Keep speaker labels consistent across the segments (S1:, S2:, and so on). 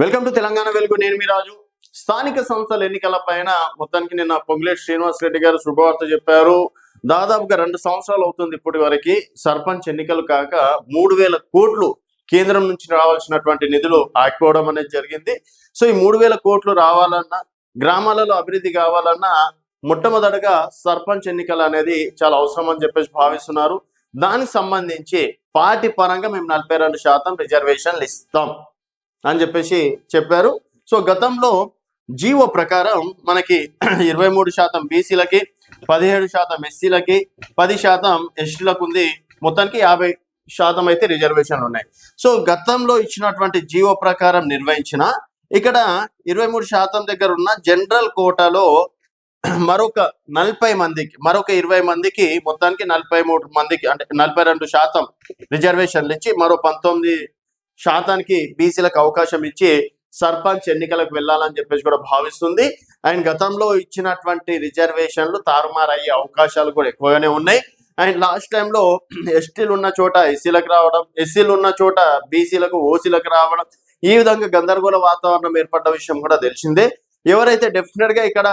S1: Welcome to Telangana వెలుగు. నేను మీ రాజు. స్థానిక సంస్థల ఎన్నికల పైన మొత్తానికి నిన్న పొంగులేటి శ్రీనివాస్ రెడ్డి గారు శుభవార్త చెప్పారు. దాదాపుగా రెండు సంవత్సరాలు అవుతుంది ఇప్పటి వరకు సర్పంచ్ ఎన్నికలు కాక మూడు వేల కోట్లు కేంద్రం నుంచి రావాల్సినటువంటి నిధులు ఆగిపోవడం అనేది జరిగింది. సో ఈ మూడు వేల కోట్లు రావాలన్నా గ్రామాలలో అభివృద్ధి కావాలన్నా మొట్టమొదటగా సర్పంచ్ ఎన్నికలు అనేది చాలా అవసరం అని చెప్పేసి భావిస్తున్నారు. దానికి సంబంధించి పార్టీ పరంగా మేము నలభై రెండు శాతం రిజర్వేషన్లు ఇస్తాం. అని చెప్పేసి చెప్పారు. సో గతంలో జీవో ప్రకారం మనకి ఇరవై మూడు శాతం బీసీలకి పదిహేడు శాతం ఎస్సీలకి పది శాతం ఎస్టీలకు ఉంది. మొత్తానికి యాభై శాతం అయితే రిజర్వేషన్లు ఉన్నాయి. సో గతంలో ఇచ్చినటువంటి జీవో ప్రకారం నిర్వహించిన ఇక్కడ ఇరవై మూడు శాతం దగ్గర ఉన్న జనరల్ కోటాలో మరొక నలభై మందికి మరొక ఇరవై మందికి మొత్తానికి నలభై మూడు మందికి అంటే నలభై రెండు శాతం రిజర్వేషన్లు ఇచ్చి మరో పంతొమ్మిది శాతానికి బీసీలకు అవకాశం ఇచ్చి సర్పంచ్ ఎన్నికలకు వెళ్ళాలని చెప్పేసి కూడా భావిస్తుంది. అండ్ గతంలో ఇచ్చినటువంటి రిజర్వేషన్లు తారుమారయ్యే అవకాశాలు కూడా ఎక్కువగానే ఉన్నాయి. అండ్ లాస్ట్ టైంలో ఎస్టీలు ఉన్న చోట ఎస్సీలకు రావడం ఎస్సీలు ఉన్న చోట బీసీలకు ఓసీలకు రావడం ఈ విధంగా గందరగోళ వాతావరణం ఏర్పడ్డ విషయం కూడా తెలిసిందే. ఎవరైతే డెఫినెట్గా ఇక్కడ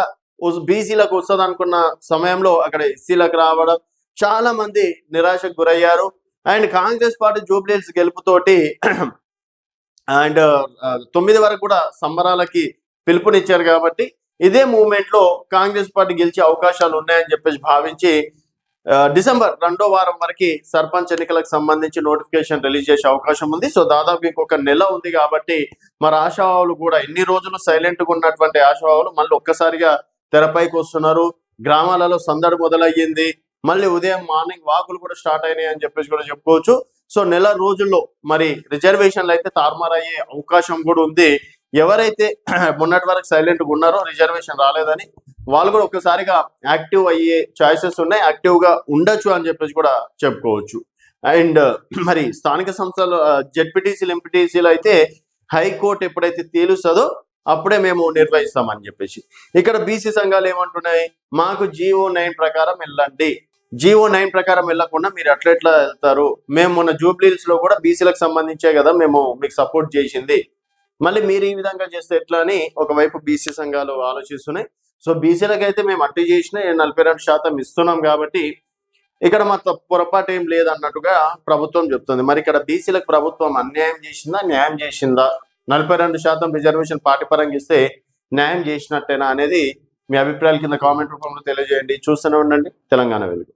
S1: బీసీలకు వస్తుంది అనుకున్న సమయంలో అక్కడ ఎస్సీలకు రావడం చాలా మంది నిరాశకు గురయ్యారు. అండ్ కాంగ్రెస్ పార్టీ జూబ్లీహిల్స్ గెలుపుతోటి అండ్ తొమ్మిది వరకు కూడా సంబరాలకి పిలుపునిచ్చారు కాబట్టి ఇదే మూమెంట్లో కాంగ్రెస్ పార్టీ గెలిచే అవకాశాలు ఉన్నాయని చెప్పేసి భావించి డిసెంబర్ రెండో వారం వరకు సర్పంచ్ ఎన్నికలకు సంబంధించి నోటిఫికేషన్ రిలీజ్ చేసే అవకాశం ఉంది. సో దాదాపు ఇంకొక నెల ఉంది కాబట్టి మరి ఆశావాహులు కూడా ఇన్ని రోజులు సైలెంట్గా ఉన్నటువంటి ఆశావాహులు మళ్ళీ ఒక్కసారిగా తెరపైకి వస్తున్నారు. గ్రామాలలో సందడి మొదలయ్యింది. మళ్ళీ ఉదయం మార్నింగ్ వాకులు కూడా స్టార్ట్ అయినాయి అని చెప్పేసి కూడా చెప్పుకోవచ్చు. సో నెల రోజుల్లో మరి రిజర్వేషన్లు అయితే తారుమారయ్యే అవకాశం కూడా ఉంది. ఎవరైతే మొన్నటి వరకు సైలెంట్గా ఉన్నారో రిజర్వేషన్ రాలేదని వాళ్ళు కూడా ఒక్కసారిగా యాక్టివ్ అయ్యే ఛాయిసెస్ ఉన్నాయి. యాక్టివ్గా ఉండొచ్చు అని చెప్పేసి కూడా చెప్పుకోవచ్చు. అండ్ మరి స్థానిక సంస్థలు జెడ్పీటీసీలు ఎంపీటీసీలు అయితే హైకోర్టు ఎప్పుడైతే తేలుస్తుందో అప్పుడే మేము నిర్వహిస్తామని చెప్పేసి. ఇక్కడ బీసీ సంఘాలు ఏమంటున్నాయి? మాకు జీవో నైన్ ప్రకారం వెళ్ళండి. జియో నైన్ ప్రకారం వెళ్ళకుండా మీరు అట్లా ఎట్లా వెళ్తారు? మేము మొన్న జూబ్లీహిల్స్లో కూడా బీసీలకు సంబంధించే కదా మేము మీకు సపోర్ట్ చేసింది. మళ్ళీ మీరు ఈ విధంగా చేస్తే ఎట్లా అని ఒకవైపు బీసీ సంఘాలు ఆలోచిస్తున్నాయి. సో బీసీలకు అయితే మేము అట్టి చేసిన నలభై రెండు శాతం ఇస్తున్నాం కాబట్టి ఇక్కడ మా పొరపాటు ఏం లేదన్నట్టుగా ప్రభుత్వం చెప్తుంది. మరి ఇక్కడ బీసీలకు ప్రభుత్వం అన్యాయం చేసిందా న్యాయం చేసిందా? నలభై రెండు శాతం రిజర్వేషన్ పార్టీ పరంగా ఇస్తే న్యాయం చేసినట్టేనా అనేది మీ అభిప్రాయాల కింద కామెంట్ రూపంలో తెలియజేయండి. చూస్తూనే ఉండండి. తెలంగాణ వెలుగు.